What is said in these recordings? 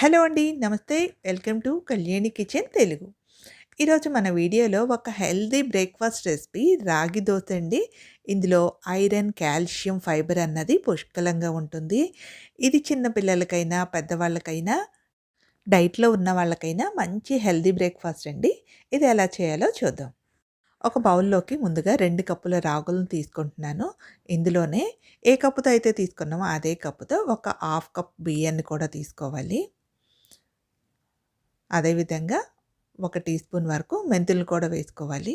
Hello అండి నమస్తే. Welcome to Kalyani kitchen Telugu. ఈరోజు మన వీడియోలో ఒక హెల్దీ బ్రేక్ఫాస్ట్ రెసిపీ రాగి దోశ అండి. ఇందులో ఐరన్ కాల్షియం ఫైబర్ అన్నది పుష్కలంగా ఉంటుంది. ఇది చిన్న పిల్లలకైనా పెద్దవాళ్ళకైనా డైట్లో ఉన్న వాళ్ళకైనా మంచి హెల్దీ బ్రేక్ఫాస్ట్ అండి. ఇది ఎలా చేయాలో చూద్దాం. ఒక బౌల్లోకి ముందుగా రెండు కప్పుల రాగులను తీసుకుంటున్నాను. ఇందులోనే ఏ కప్పుతో అయితే తీసుకున్నామో అదే కప్పుతో ఒక హాఫ్ కప్ బియ్యాన్ని కూడా తీసుకోవాలి. అదేవిధంగా ఒక టీ స్పూన్ వరకు మెంతులు కూడా వేసుకోవాలి.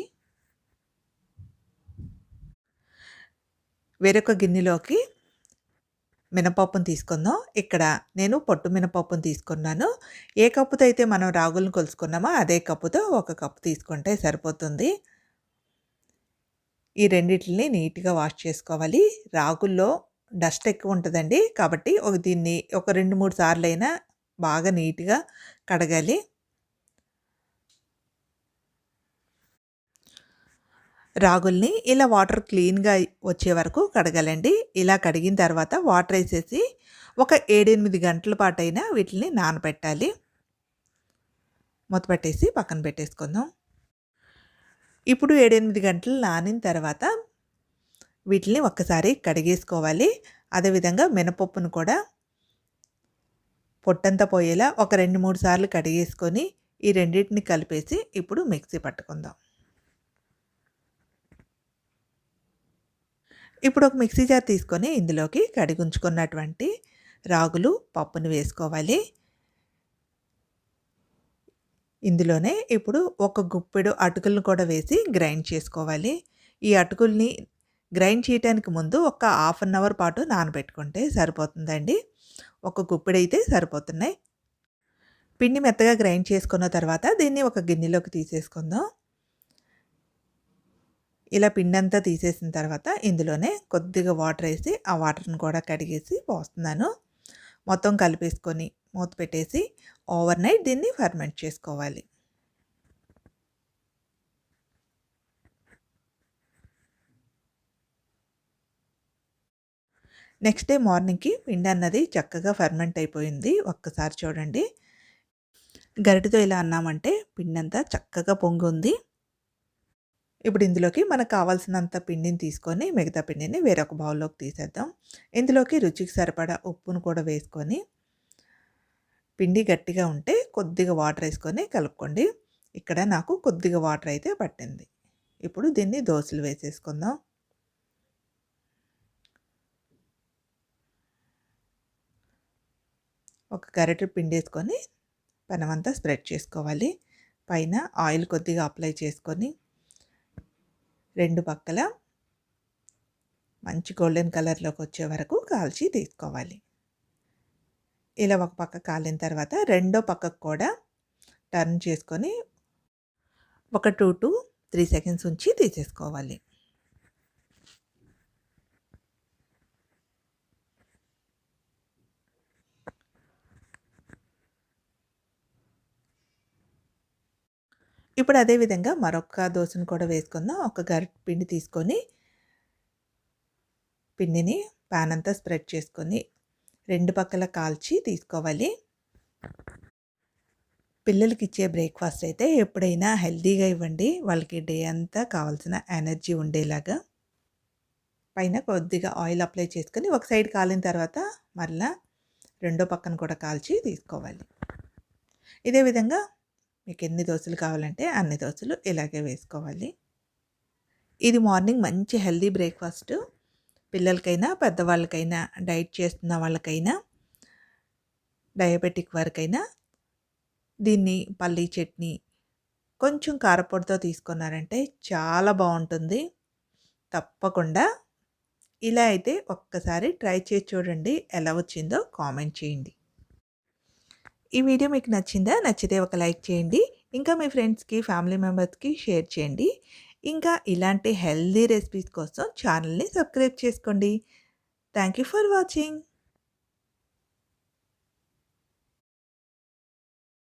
వేరొక గిన్నెలోకి మినపప్పును తీసుకుందాం. ఇక్కడ నేను పొట్టు మినపప్పును తీసుకున్నాను. ఏ కప్పుతో అయితే మనం రాగులను కొలుసుకున్నామో అదే కప్పుతో ఒక కప్పు తీసుకుంటే సరిపోతుంది. ఈ రెండింటిని నీట్గా వాష్ చేసుకోవాలి. రాగుల్లో డస్ట్ ఎక్కువ ఉంటుందండి కాబట్టి ఒక దీన్ని ఒక రెండు మూడు సార్లు అయినా బాగా నీట్గా కడగాలి. రాగుల్ని ఇలా వాటర్ క్లీన్గా వచ్చే వరకు కడగాలండి. ఇలా కడిగిన తర్వాత వాటర్ వేసేసి ఒక ఏడెనిమిది గంటల పాటైనా వీటిని నానబెట్టాలి. మూతపెట్టేసి పక్కన పెట్టేసుకుందాం. ఇప్పుడు ఏడెనిమిది గంటలు నానిన తర్వాత వీటిని ఒక్కసారి కడిగేసుకోవాలి. అదేవిధంగా మినపప్పును కూడా పొట్టంతా పోయేలా ఒక రెండు మూడు సార్లు కడిగేసుకొని ఈ రెండింటిని కలిపేసి ఇప్పుడు మిక్సీ పట్టుకుందాం. ఇప్పుడు ఒక మిక్సీ జార్ తీసుకొని ఇందులోకి కడిగుంచుకున్నటువంటి రాగులు పప్పును వేసుకోవాలి. ఇందులోనే ఇప్పుడు ఒక గుప్పెడు అటుకులను కూడా వేసి గ్రైండ్ చేసుకోవాలి. ఈ అటుకుల్ని గ్రైండ్ చేయడానికి ముందు ఒక హాఫ్ అన్ అవర్ పాటు నానబెట్టుకుంటే సరిపోతుందండి. ఒక గుప్పిడైతే సరిపోతున్నాయి. పిండి మెత్తగా గ్రైండ్ చేసుకున్న తర్వాత దీన్ని ఒక గిన్నెలోకి తీసేసుకుందాం. ఇలా పిండి అంతా తీసేసిన తర్వాత ఇందులోనే కొద్దిగా వాటర్ వేసి ఆ వాటర్ని కూడా కడిగేసి పోస్తున్నాను. మొత్తం కలిపేసుకొని మూత పెట్టేసి ఓవర్ నైట్ దీన్ని ఫర్మెంట్ చేసుకోవాలి. నెక్స్ట్ డే మార్నింగ్కి పిండి అన్నది చక్కగా ఫర్మెంట్ అయిపోయింది. ఒక్కసారి చూడండి. గరిటితో ఇలా అన్నామంటే పిండి అంతా చక్కగా పొంగి ఉంది ఇప్పుడు ఇందులోకి మనకు కావాల్సినంత పిండిని తీసుకొని మిగతా పిండిని వేరొక బౌల్లోకి తీసేద్దాం. ఇందులోకి రుచికి సరిపడా ఉప్పును కూడా వేసుకొని పిండి గట్టిగా ఉంటే కొద్దిగా వాటర్ వేసుకొని కలుపుకోండి. ఇక్కడ నాకు కొద్దిగా వాటర్ అయితే పట్టింది. ఇప్పుడు దీన్ని దోశలు వేసేసుకుందాం. ఒక గరిటె పిండేసుకొని పెనమంతా స్ప్రెడ్ చేసుకోవాలి. పైన ఆయిల్ కొద్దిగా అప్లై చేసుకొని రెండు పక్కల మంచి గోల్డెన్ కలర్లోకి వచ్చే వరకు కాల్చి తీసుకోవాలి. ఇలా ఒక పక్క కాలిన తర్వాత రెండో పక్కకు కూడా టర్న్ చేసుకొని ఒక టూ టు త్రీ సెకండ్స్ ఉంచి తీసేసుకోవాలి. ఇప్పుడు అదేవిధంగా మరొక దోశను కూడా వేసుకుందాం. ఒక గరి పిండి తీసుకొని పిండిని పాన్ అంతా స్ప్రెడ్ చేసుకొని రెండు పక్కల కాల్చి తీసుకోవాలి. పిల్లలకి ఇచ్చే బ్రేక్ఫాస్ట్ అయితే ఎప్పుడైనా హెల్తీగా ఇవ్వండి. వాళ్ళకి డే అంతా కావాల్సిన ఎనర్జీ ఉండేలాగా. పైన కొద్దిగా ఆయిల్ అప్లై చేసుకొని ఒక సైడ్ కాలిన తర్వాత మరలా రెండో పక్కన కూడా కాల్చి తీసుకోవాలి. ఇదే విధంగా మీకు ఎన్ని దోశలు కావాలంటే అన్ని దోశలు ఇలాగే వేసుకోవాలి. ఇది మార్నింగ్ మంచి హెల్దీ బ్రేక్ఫాస్ట్. పిల్లలకైనా పెద్దవాళ్ళకైనా డైట్ చేస్తున్న వాళ్ళకైనా డయాబెటిక్ వారికైనా దీన్ని పల్లీ చట్నీ కొంచెం కారపొడితో తీసుకున్నారంటే చాలా బాగుంటుంది. తప్పకుండా ఇలా అయితే ఒక్కసారి ట్రై చేసి చూడండి ఎలా వచ్చిందో కామెంట్ చేయండి. ఈ వీడియో మీకు నచ్చిందా నచ్చితే ఒక లైక్ చేయండి. ఇంకా మీ ఫ్రెండ్స్కి ఫ్యామిలీ మెంబర్స్కి షేర్ చేయండి. ఇంకా ఇలాంటి హెల్దీ రెసిపీస్ కోసం ఛానల్ని సబ్స్క్రైబ్ చేసుకోండి. Thank you for watching.